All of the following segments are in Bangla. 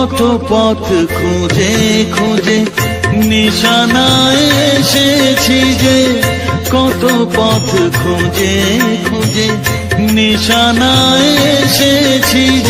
কত পথ খুঁজে খুঁজে নিশানা এসেছি যে কত পথ খুঁজে খুঁজে নিশানা এসেছি যে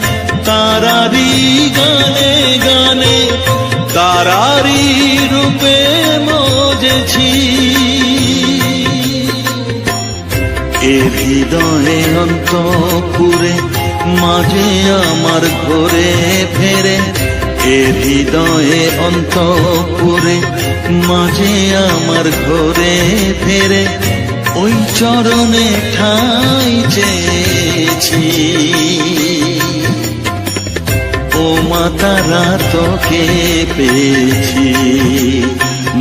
এ হৃদয়ে অন্তপুরে, মাঝে আমার ঘরে ফেরে। এ হৃদয়ে অন্তপুরে, মাঝে আমার ঘরে ফেরে। ওই চরণে ঠাই চেয়েছি। ও মা, তারা তোকে পেয়েছি।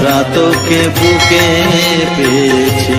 তারা তোকে বুকে পেয়েছি।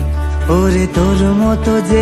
ওরে তোর মতো যে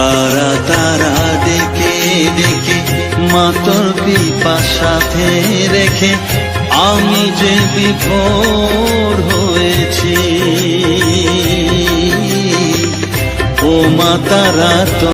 তারা তারা দেখে দেখে মাতর পিপা সাথে রেখে আমি যে বিভোর হয়েছি। ও মা, তারা তো